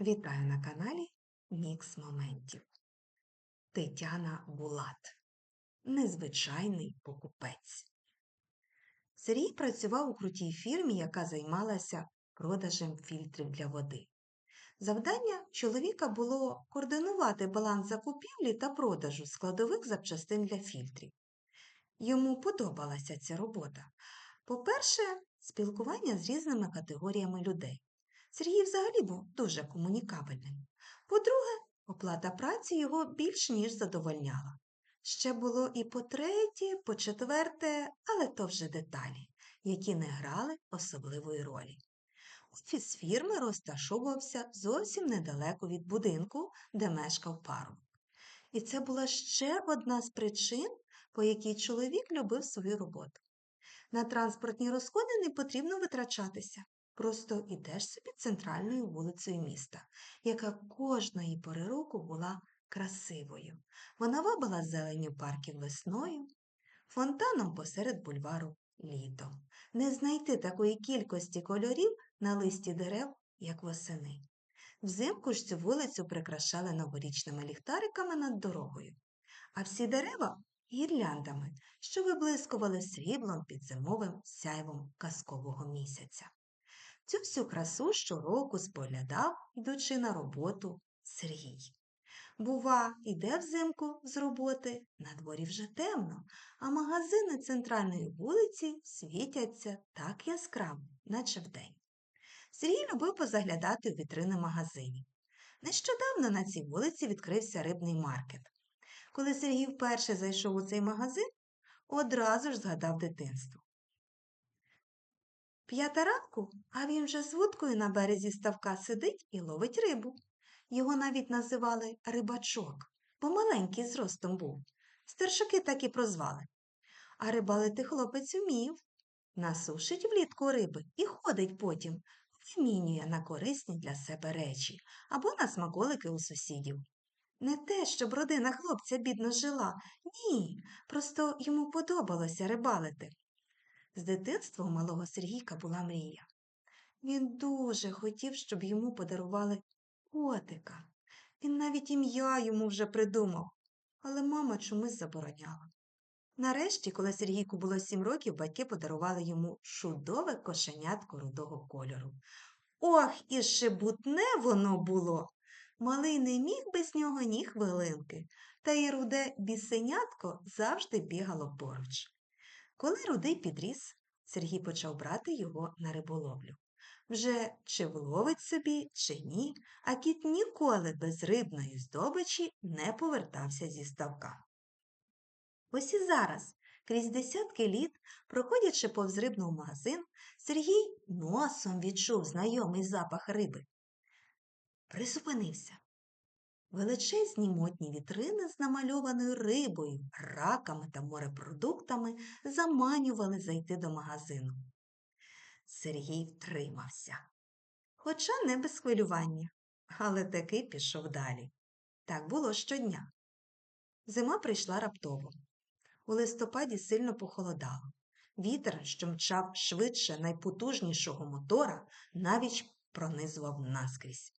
Вітаю на каналі Мікс Моментів. Тетяна Булат. Незвичайний покупець. Сергій працював у крутій фірмі, яка займалася продажем фільтрів для води. Завдання чоловіка було координувати баланс закупівлі та продажу складових запчастин для фільтрів. Йому подобалася ця робота. По-перше, спілкування з різними категоріями людей. Сергій взагалі був дуже комунікабельним. По-друге, оплата праці його більш ніж задовольняла. Ще було і по третє, по четверте, але то вже деталі, які не грали особливої ролі. Офіс фірми розташовувався зовсім недалеко від будинку, де мешкав парубок. І це була ще одна з причин, по якій чоловік любив свою роботу. На транспортні розходи не потрібно витрачатися. Просто ідеш собі центральною вулицею міста, яка кожної пори року була красивою. Вона вабила зеленю парків весною, фонтаном посеред бульвару літом. Не знайти такої кількості кольорів на листі дерев, як восени. Взимку ж цю вулицю прикрашали новорічними ліхтариками над дорогою, а всі дерева гірляндами, що виблискували сріблом під зимовим сяйвом казкового місяця. Цю всю красу щороку споглядав, йдучи на роботу, Сергій. Бува, іде взимку з роботи, на дворі вже темно, а магазини центральної вулиці світяться так яскраво, наче вдень. Сергій любив позаглядати у вітрини магазинів. Нещодавно на цій вулиці відкрився рибний маркет. Коли Сергій вперше зайшов у цей магазин, одразу ж згадав дитинство. П'ята ранку, а він вже з вудкою на березі ставка сидить і ловить рибу. Його навіть називали рибачок, бо маленький зростом був. Старшаки так і прозвали. А рибалити хлопець умів. Насушить влітку риби і ходить потім, вимінює на корисні для себе речі або на смаколики у сусідів. Не те, щоб родина хлопця бідно жила, ні, просто йому подобалося рибалити. З дитинства у малого Сергійка була мрія. Він дуже хотів, щоб йому подарували котика. Він навіть ім'я йому вже придумав, але мама чомусь забороняла. Нарешті, коли Сергійку було сім років, батьки подарували йому чудове кошенятко рудого кольору. Ох, і шебутне воно було. Малий не міг без нього ні хвилинки, та й руде бісенятко завжди бігало поруч. Коли рудий підріс, Сергій почав брати його на риболовлю. Вже чи вловить собі, чи ні, а кіт ніколи без рибної здобичі не повертався зі ставка. Ось і зараз, крізь десятки літ, проходячи повз рибного магазин, Сергій носом відчув знайомий запах риби. Призупинився. Величезні модні вітрини з намальованою рибою, раками та морепродуктами заманювали зайти до магазину. Сергій втримався, хоча не без хвилювання, але таки пішов далі. Так було щодня. Зима прийшла раптово. У листопаді сильно похолодало. Вітер, що мчав швидше найпотужнішого мотора, навіть пронизував наскрізь.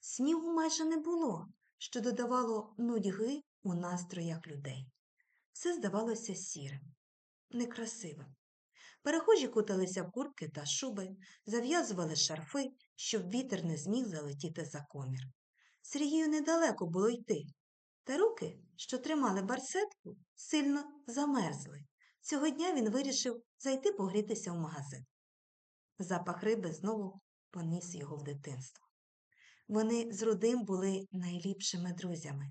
Снігу майже не було, що додавало нудьги у настроях людей. Все здавалося сірим, некрасивим. Перехожі куталися в куртки та шуби, зав'язували шарфи, щоб вітер не зміг залетіти за комір. Сергію недалеко було йти, та руки, що тримали барсетку, сильно замерзли. Цього дня він вирішив зайти погрітися в магазин. Запах риби знову поніс його в дитинство. Вони з Рудим були найліпшими друзями.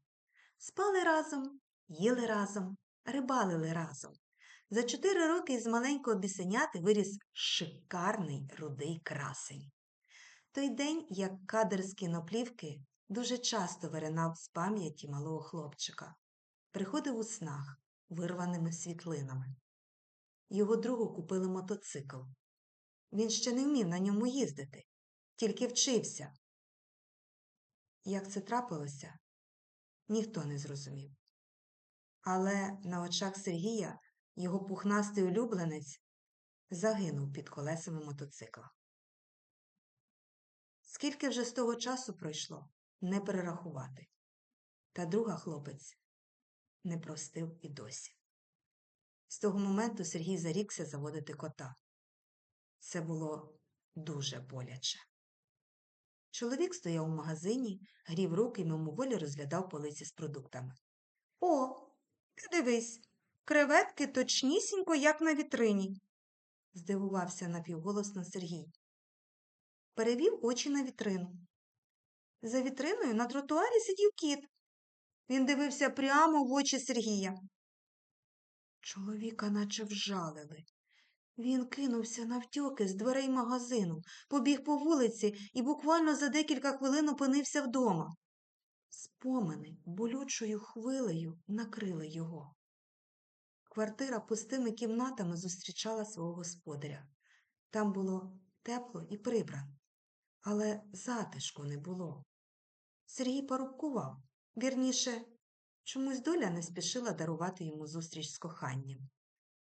Спали разом, їли разом, рибалили разом. За чотири роки із маленького бісеняти виріс шикарний рудий красень. Той день, як кадр з кіноплівки, дуже часто виринав з пам'яті малого хлопчика, приходив у снах вирваними світлинами. Його другу купили мотоцикл. Він ще не вмів на ньому їздити, тільки вчився. Як це трапилося, ніхто не зрозумів. Але на очах Сергія його пухнастий улюбленець загинув під колесами мотоцикла. Скільки вже з того часу пройшло, не перерахувати. Та друга хлопець не простив і досі. З того моменту Сергій зарікся заводити кота. Це було дуже боляче. Чоловік стояв у магазині, грів руки і мимоволі розглядав полиці з продуктами. О, ти дивись, креветки точнісінько, як на вітрині, здивувався напівголосно Сергій. Перевів очі на вітрину. За вітриною на тротуарі сидів кіт. Він дивився прямо в очі Сергія. Чоловіка наче вжалили. Він кинувся навтьоки з дверей магазину, побіг по вулиці і буквально за декілька хвилин опинився вдома. Спомини болючою хвилею накрили його. Квартира пустими кімнатами зустрічала свого господаря. Там було тепло і прибрано, але затишку не було. Сергій порубкував, вірніше, чомусь доля не спішила дарувати йому зустріч з коханням.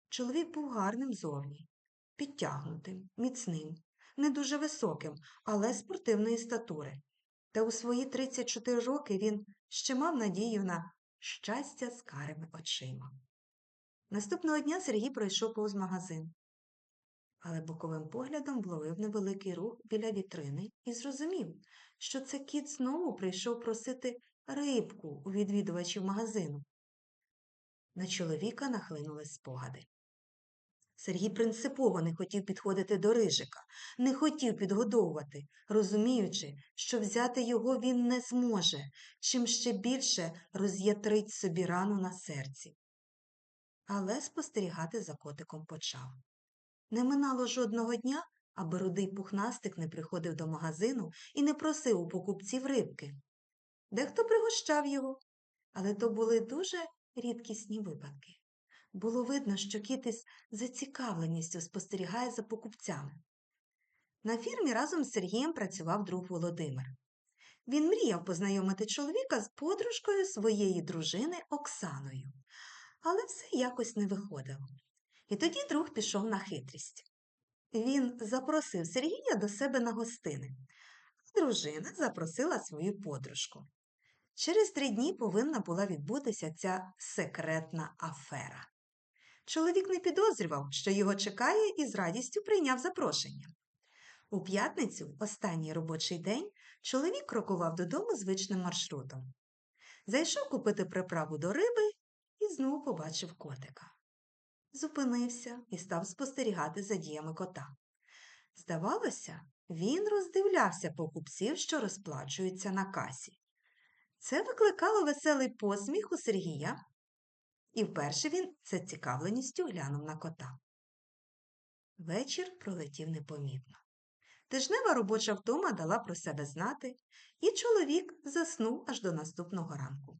Чоловік був гарним зовні, підтягнутим, міцним, не дуже високим, але спортивної статури. Та у свої 34 роки він ще мав надію на щастя з карими очима. Наступного дня Сергій пройшов повз магазин, але боковим поглядом вловив невеликий рух біля вітрини і зрозумів, що це кіт знову прийшов просити рибку у відвідувачів магазину. На чоловіка нахлинули спогади. Сергій принципово не хотів підходити до рижика, не хотів підгодовувати, розуміючи, що взяти його він не зможе, чим ще більше роз'ятрить собі рану на серці. Але спостерігати за котиком почав. Не минало жодного дня, аби рудий пухнастик не приходив до магазину і не просив у покупців рибки. Дехто пригощав його, але то були дуже рідкісні випадки. Було видно, що кіт із зацікавленістю спостерігає за покупцями. На фірмі разом з Сергієм працював друг Володимир. Він мріяв познайомити чоловіка з подружкою своєї дружини Оксаною, але все якось не виходило. І тоді друг пішов на хитрість. Він запросив Сергія до себе на гостини. Дружина запросила свою подружку. Через три дні повинна була відбутися ця секретна афера. Чоловік не підозрював, що його чекає, і з радістю прийняв запрошення. У п'ятницю, останній робочий день, чоловік крокував додому звичним маршрутом. Зайшов купити приправу до риби і знову побачив котика. Зупинився і став спостерігати за діями кота. Здавалося, він роздивлявся покупців, що розплачуються на касі. Це викликало веселий посміх у Сергія, і вперше він з цікавленістю глянув на кота. Вечір пролетів непомітно. Тижнева робоча втома дала про себе знати, і чоловік заснув аж до наступного ранку.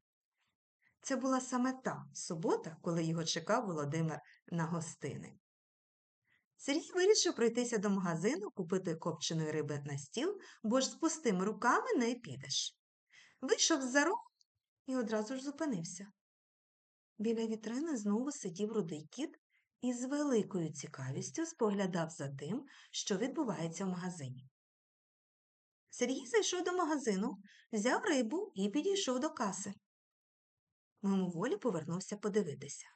Це була саме та субота, коли його чекав Володимир на гостини. Сергій вирішив пройтися до магазину, купити копченої риби на стіл, бо ж з пустими руками не підеш. Вийшов за рог і одразу ж зупинився. Біля вітрини знову сидів рудий кіт і з великою цікавістю споглядав за тим, що відбувається в магазині. Сергій зайшов до магазину, взяв рибу і підійшов до каси. Мимоволі повернувся подивитися.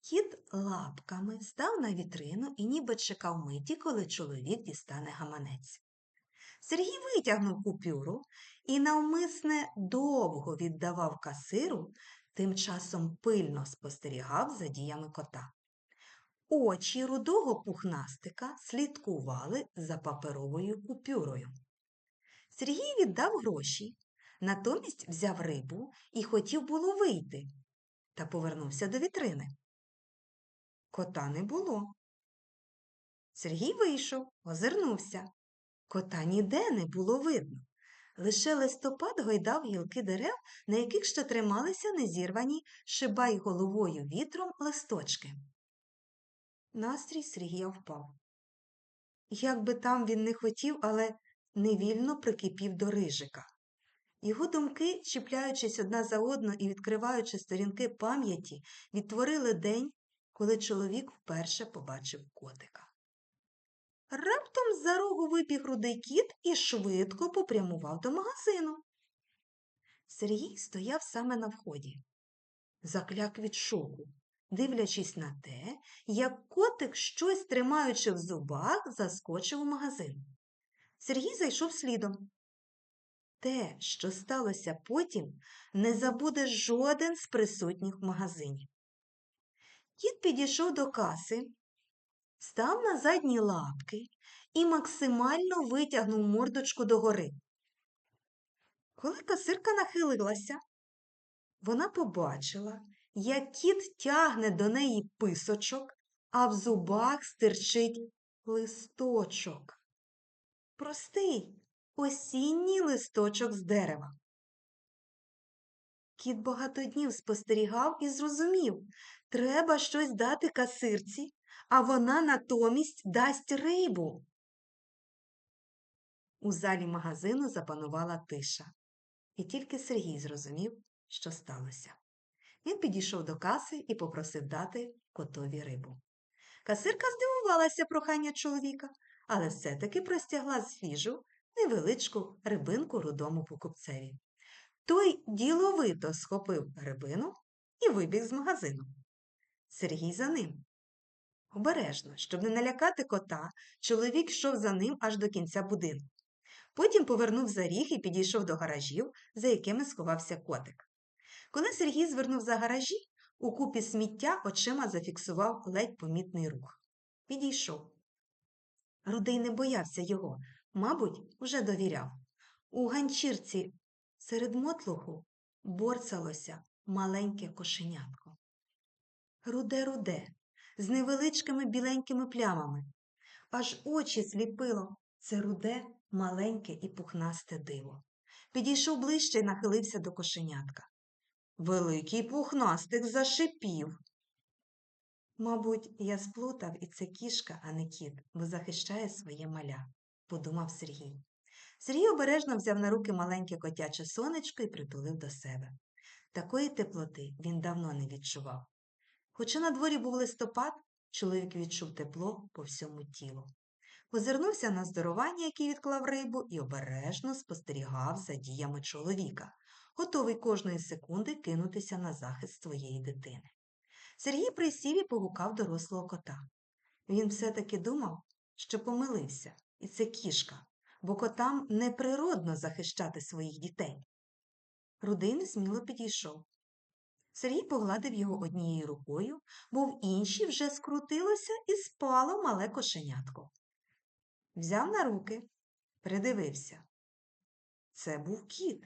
Кіт лапками став на вітрину і ніби чекав миті, коли чоловік дістане гаманець. Сергій витягнув купюру і навмисне довго віддавав касиру, тим часом пильно спостерігав за діями кота. Очі рудого пухнастика слідкували за паперовою купюрою. Сергій віддав гроші, натомість взяв рибу і хотів було вийти, та повернувся до вітрини. Кота не було. Сергій вийшов, озирнувся. Кота ніде не було видно. Лише листопад гойдав гілки дерев, на яких ще трималися незірвані шибай головою вітром листочки. Настрій Сергія впав. Як би там він не хотів, але невільно прикипів до рижика. Його думки, чіпляючись одна за одну і відкриваючи сторінки пам'яті, відтворили день, коли чоловік вперше побачив котика. Раптом з-за рогу вибіг рудий кіт і швидко попрямував до магазину. Сергій стояв саме на вході, закляк від шоку, дивлячись на те, як котик, щось тримаючи в зубах, заскочив у магазин. Сергій зайшов слідом. Те, що сталося потім, не забуде жоден з присутніх в магазині. Кіт підійшов до каси, став на задні лапки і максимально витягнув мордочку догори. Коли касирка нахилилася, вона побачила, як кіт тягне до неї писочок, а в зубах стирчить листочок. Простий осінній листочок з дерева. Кіт багато днів спостерігав і зрозумів, треба щось дати касирці, а вона натомість дасть рибу. У залі магазину запанувала тиша, і тільки Сергій зрозумів, що сталося. Він підійшов до каси і попросив дати котові рибу. Касирка здивувалася прохання чоловіка, але все-таки простягла свіжу, невеличку рибинку рудому покупцеві. Той діловито схопив рибину і вибіг з магазину. Сергій за ним. Обережно, щоб не налякати кота, чоловік йшов за ним аж до кінця будинку. Потім повернув за ріг і підійшов до гаражів, за якими сховався котик. Коли Сергій звернув за гаражі, у купі сміття очима зафіксував ледь помітний рух. Підійшов. Рудий не боявся його, мабуть, уже довіряв. У ганчірці серед мотлуху борцалося маленьке кошенятко. Руде-руде, з невеличкими біленькими плямами. Аж очі сліпило це руде, маленьке і пухнасте диво. Підійшов ближче і нахилився до кошенятка. Великий пухнастик зашипів. Мабуть, я сплутав і це кішка, а не кіт, бо захищає своє маля, подумав Сергій. Сергій обережно взяв на руки маленьке котяче сонечко і притулив до себе. Такої теплоти він давно не відчував. Хоча на дворі був листопад, чоловік відчув тепло по всьому тілу. Озирнувся на здорування, який відклав рибу, і обережно спостерігав за діями чоловіка, готовий кожної секунди кинутися на захист своєї дитини. Сергій присів і погукав дорослого кота. Він все-таки думав, що помилився, і це кішка, бо котам неприродно захищати своїх дітей. Рудий несміло підійшов. Сергій погладив його однією рукою, бо в іншій вже скрутилося і спало мале кошенятко. Взяв на руки, придивився. Це був кіт.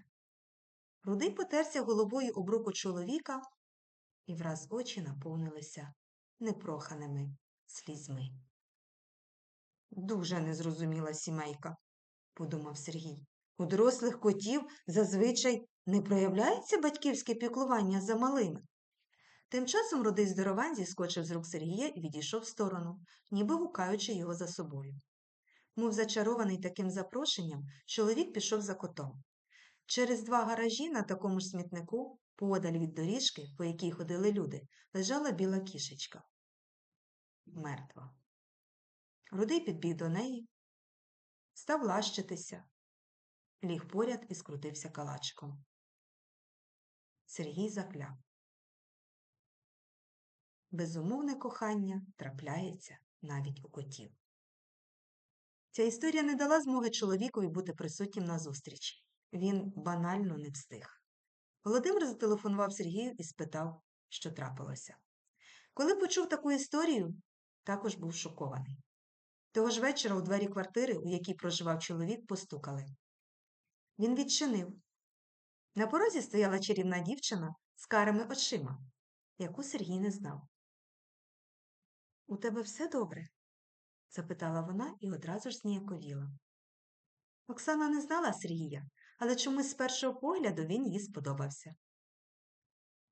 Рудий потерся головою об руку чоловіка, і враз очі наповнилися непроханими слізьми. Дуже незрозуміла сімейка, подумав Сергій. У дорослих котів зазвичай не проявляється батьківське піклування за малими. Тим часом рудий здоровань зіскочив з рук Сергія і відійшов в сторону, ніби гукаючи його за собою. Мов зачарований таким запрошенням, чоловік пішов за котом. Через два гаражі на такому ж смітнику, подаль від доріжки, по якій ходили люди, лежала біла кішечка. Мертва. Рудий підбіг до неї, став лащитися, ліг поряд і скрутився калачком. Сергій закляв. Безумовне кохання трапляється навіть у котів. Ця історія не дала змоги чоловікові бути присутнім на зустрічі. Він банально не встиг. Володимир зателефонував Сергію і спитав, що трапилося. Коли почув таку історію, також був шокований. Того ж вечора у двері квартири, у якій проживав чоловік, постукали. Він відчинив. На порозі стояла чарівна дівчина з карими очима, яку Сергій не знав. У тебе все добре? запитала вона і одразу ж зніяковіла. Оксана не знала Сергія, але чомусь з першого погляду він їй сподобався.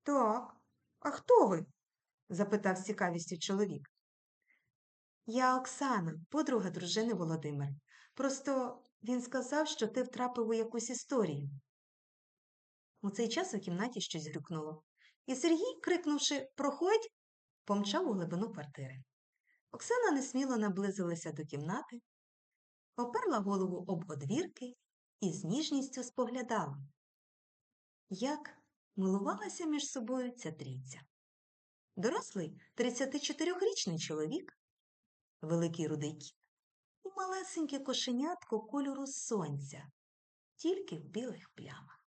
Так, а хто ви? запитав з цікавістю чоловік. Я Оксана, подруга дружини Володимира. Просто він сказав, що ти втрапив у якусь історію. У цей час у кімнаті щось грюкнуло, і Сергій, крикнувши Проходь, помчав у глибину квартири. Оксана несміло наблизилася до кімнати, оперла голову об одвірки і з ніжністю споглядала, як милувалася між собою ця трійця. Дорослий 34-річний чоловік, великий рудий кіт і малесеньке кошенятко кольору сонця, тільки в білих плямах.